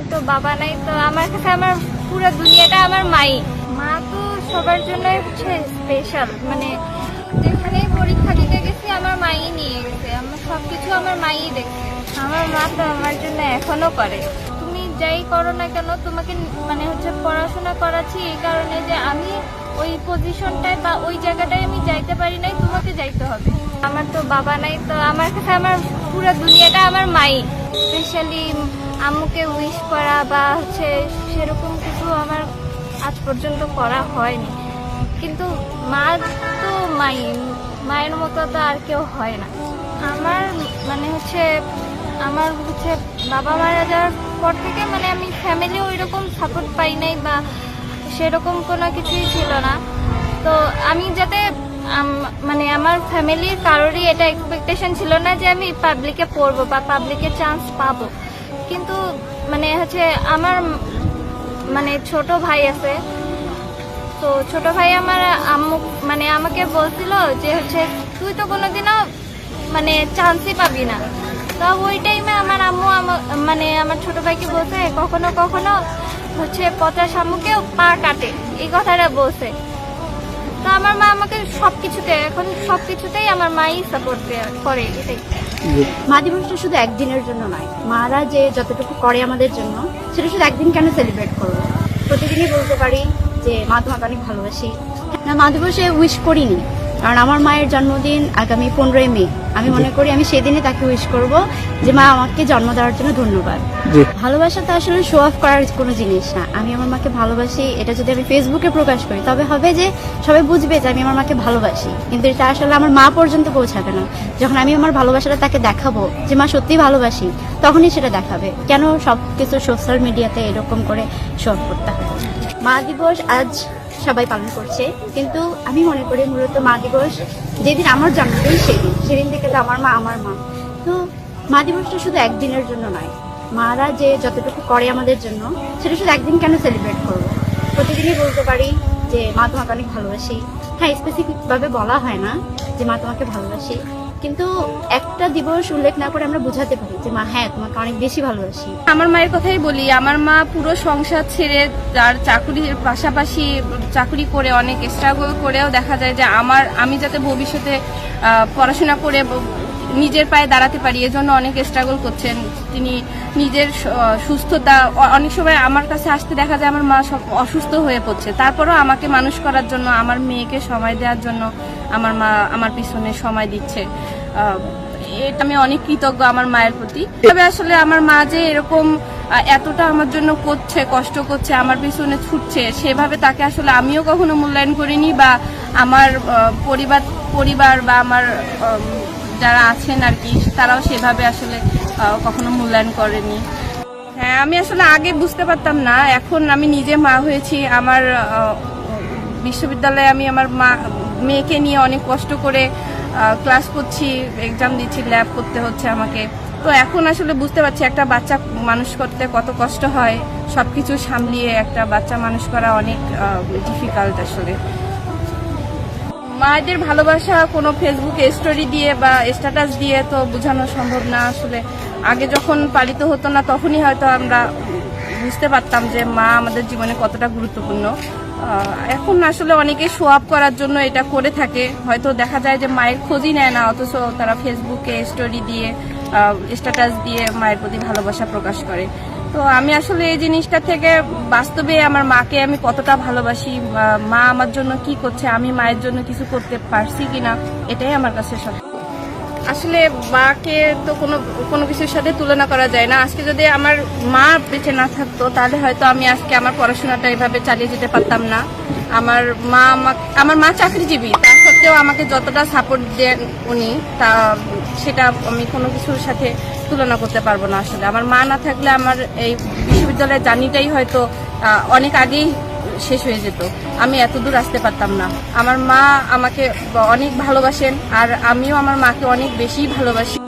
আমার তো বাবা নাই, তো আমার কাছে আমার পুরো দুনিয়াটা আমার মাই। মা তো সবার জন্য হচ্ছে স্পেশাল মানে যেখানেই পরীক্ষা দিতে গেছি আমার মাই নিয়ে গেছে, আমার সব কিছু আমার মাই দেখছে। আমার মা তো আমার জন্য এখনও করে। তুমি যাই করো না কেন, তোমাকে মানে হচ্ছে পড়াশোনা করাচ্ছি এই কারণে যে আমি ওই পজিশনটায় বা ওই জায়গাটায় আমি যাইতে পারি নাই, তোমাকে যাইতে হবে। আমার তো বাবা নাই, তো আমার কাছে আমার পুরো দুনিয়াটা আমার মাই স্পেশালি আম্মুকে উইশ করা বা হচ্ছে সেরকম কিছু আমার আজ পর্যন্ত করা হয়নি। কিন্তু মা তো মাই, মায়ের মতো তো আর কেউ হয় না। আমার মানে হচ্ছে, আমার হচ্ছে বাবা মারা যাওয়ার পর থেকে মানে আমি ফ্যামিলি ওই রকম সাপোর্ট পাই নাই বা সেরকম কোনো কিছুই ছিল না। তো আমি যাতে মানে আমার ফ্যামিলির কারোরই এটা এক্সপেকটেশন ছিল না যে আমি পাবলিকে পড়ব বা পাবলিকে চান্স পাবো। কিন্তু মানে হচ্ছে আমার মানে ছোট ভাই আছে। তো ছোট ভাই আমার আম্মু মানে আমাকে বলছিল যে হচ্ছে, তুই তো কোনোদিনও মানে চান্সই পাবি না। তো ওই টাইমে আমার আম্মু আমা- মানে আমার ছোট ভাইকে বলছে, কখনো কখনো হচ্ছে পচাশ আম্মুকেও পা কাটে। এই কথাটা বলছে। তো আমার মা আমাকে সব কিছুতে এখন সব কিছুতেই আমার মাই সাপোর্ট করে এটাই। মা দিবসটা শুধু একদিনের জন্য নয়, মারা যে যতটুকু করে আমাদের জন্য, সেটা শুধু একদিন কেন সেলিব্রেট করব? প্রতিদিনই বলতে পারি যে, মা তোমাকে অনেক ভালোবাসি। না মা দিবসে উইশ করিনি, কারণ আমার মায়ের জন্মদিন আগামী পনেরোই মে। আমি মনে করি আমি সেদিনে তাকে উইশ করব যে, মা আমাকে জন্ম দেওয়ার জন্য ধন্যবাদ। ভালোবাসা তো আসলে শো অফ করার কোনো জিনিস না। আমি আমার মাকে ভালোবাসি, এটা যদি আমি ফেসবুকে প্রকাশ করি, তবে হবে যে সবাই বুঝবে যে আমি আমার মাকে ভালোবাসি। কিন্তু এটা আসলে আমার মা পর্যন্ত পৌঁছাবে না। যখন আমি আমার ভালোবাসাটা তাকে দেখাবো যে মা সত্যি ভালোবাসি, তখনই সেটা দেখাবে। কেন সব কিছু সোশ্যাল মিডিয়াতে এরকম করে শো অফ করতে হবে মা দিবস আজ সবাই পালন করছে। কিন্তু আমি মনে করি মূলত মা দিবস যেদিন আমার জন্মদিন, সেদিন। সেদিন থেকে তো আমার মা আমার মা। তো মা দিবসটা শুধু একদিনের জন্য নয় মারা যে যতটুকু করে আমাদের জন্য, সেটা শুধু একদিন কেন সেলিব্রেট করব? প্রতিদিনই বলতে পারি যে, মা তোমাকে অনেক ভালোবাসি। হ্যাঁ স্পেসিফিক ভাবে বলা হয় না যে, মা তোমাকে ভালোবাসি। কিন্তু একটা দিবস উল্লেখ না করে আমরা বোঝাতে পারি যে, মা হ্যাঁ তোমাকে অনেক বেশি ভালোবাসি। আমার মায়ের কথাই বলি, আমার মা পুরো সংসার ছেড়ে তার চাকুরির পাশাপাশি চাকরি করে, অনেক স্ট্রাগল করেও দেখা যায় যে, আমার, আমি যাতে ভবিষ্যতে পড়াশোনা করে নিজের পায়ে দাঁড়াতে পারি, এজন্য অনেক স্ট্রাগল করছেন। তিনি নিজের সুস্থতা অনেক সময় আমার কাছে আসতে দেখা যায় আমার মা সব অসুস্থ হয়ে পড়ছে। তারপরেও আমাকে মানুষ করার জন্য, আমার মেয়েকে সময় দেওয়ার জন্য আমার মা আমার পিছনে সময় দিচ্ছে। এটা আমি অনেক কৃতজ্ঞ আমার মায়ের প্রতি। তবে আসলে আমার মা যে এরকম এতটা আমার জন্য করছে, কষ্ট করছে, আমার পিছনে ছুটছে, সেভাবে তাকে আসলে আমিও কখনো মূল্যায়ন করিনি বা আমার পরিবার পরিবার বা আমার যারা আছেন আর কি, তারাও সেভাবে আসলে কখনো মূল্যায়ন করেনি। হ্যাঁ আমি আসলে আগে বুঝতে পারতাম না। এখন আমি নিজে মা হয়েছি। আমার বিশ্ববিদ্যালয়ে আমি আমার মা, মেয়েকে নিয়ে অনেক কষ্ট করে ক্লাস করছি এক্সাম দিচ্ছি ল্যাব করতে হচ্ছে আমাকে। তো এখন আসলে বুঝতে পারছি একটা বাচ্চা মানুষ করতে কত কষ্ট হয়। সবকিছু সামলিয়ে একটা বাচ্চা মানুষ করা অনেক ডিফিকাল্ট আসলে। মায়েদের ভালোবাসা কোনো ফেসবুকে স্টোরি দিয়ে বা স্ট্যাটাস দিয়ে তো বোঝানো সম্ভব না। আসলে আগে যখন পালিত হতো না, তখনই হয়তো আমরা বুঝতে পারতাম যে মা আমাদের জীবনে কতটা গুরুত্বপূর্ণ। এখন আসলে অনেকে শো আপ করার জন্য এটা করে থাকে। হয়তো দেখা যায় যে মায়ের খোঁজই নেয় না, অথচ তারা ফেসবুকে স্টোরি দিয়ে স্ট্যাটাস দিয়ে মায়ের প্রতি ভালোবাসা প্রকাশ করে। তো আমি আসলে এই জিনিসটা থেকে বাস্তবে আমার মাকে আমি কতটা ভালোবাসি মা আমার জন্য কি করছে, আমি মায়ের জন্য কিছু করতে পারছি কিনা, এটাই আমার কাছে সব। আসলে মাকে তো কোনো কোনো কিছুর সাথে তুলনা করা যায় না। আজকে যদি আমার মা বেঁচে না থাকতো, তাহলে হয়তো আমি আজকে আমার পড়াশোনাটা এভাবে চালিয়ে যেতে পারতাম না। আমার মা আমার মা চাকরিজীবী তা সত্ত্বেও আমাকে যতটা সাপোর্ট দেন উনি, তা সেটা আমি কোনো কিছুর সাথে তুলনা করতে পারব না আসলে। আমার মা না থাকলে আমার এই বিশ্ববিদ্যালয়ের জার্নিটাই হয়তো অনেক আগেই শেষ হয়ে যেত। আমি এত দূর আসতে পারতাম না। আমার মা আমাকে অনেক ভালোবাসেন, আর আমিও আমার মাকে অনেক বেশি ভালোবাসি।